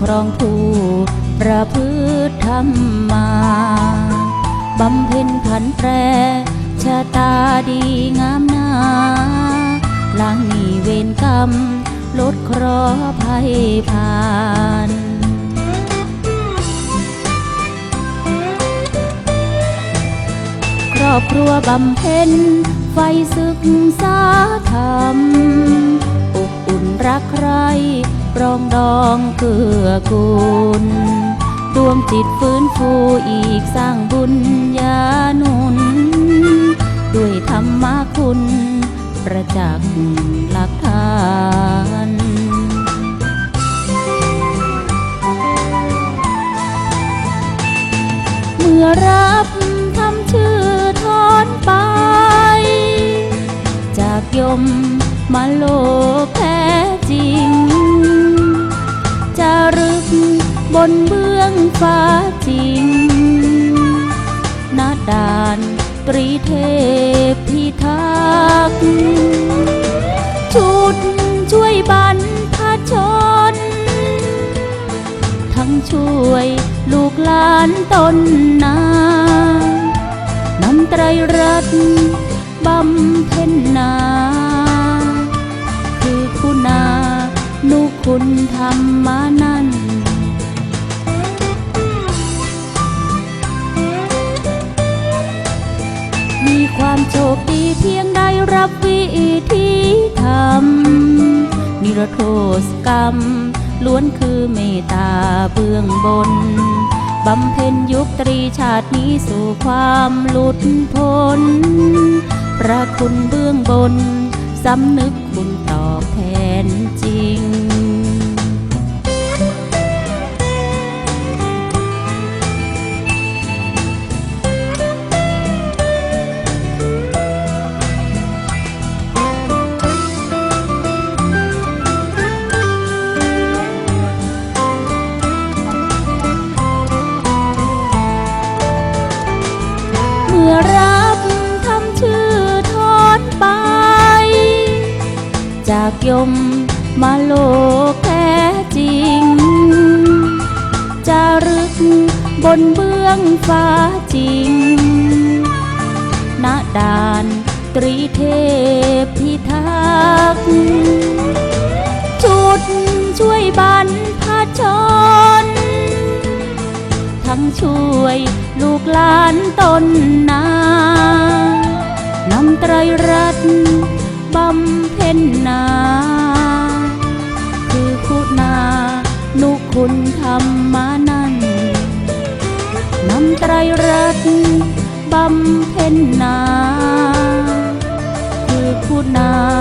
ครองผู้ประพฤติธรรมมาบำเพ็ญผันแปรชะตาดีงามนาล้างหนีเวรกรรม ลดเคราะห์ภัยผ่านครอบครัวบำเพ็ญไฟศึกษาธรรม อุ่นรักใครปรองดองเกื้อกูลดวงจิตฟื้นฟูอีกสร้างบุญญาหนุน ด้วยธรรมะคุณ ประจักษ์หลักฐานเมื่อรับทำชื่อทอนไป จากยมมาโลกแท้ จริง จะรึกบนเบื้องฟ้าจริงนาดานตรีเทพพิทักษ์ชุดช่วยบรรพชน ทั้งช่วยลูกหลานต้นนานำไตรรัตน์บำเพ็ญนา คุณา นุคุณธรรมานั้นมีความโชคดีเพียงได้รับวิธีธรรม นิรโทษกรรม ล้วนคือเมตตาเบื้องบน บำเพ็ญยุคตรีชาตินี้สู่ความหลุดพ้นพระคุณเบื้องบน สำนึก อรับทำชื่อทอนไป จากยมมาโลกแท้จริง จะรึกบนเบื้องฟ้าจริงณด่านตรีเทพพิทักษ์ชุดช่วยบรรพชน ทั้งช่วย ลูกหลานต้นนานำไตรรัตน์บำเพ็ญนา คือคุณานุคุณธรรมานันนำไตรรัตน์บำเพ็ญนา คือคุณานุคุณธรร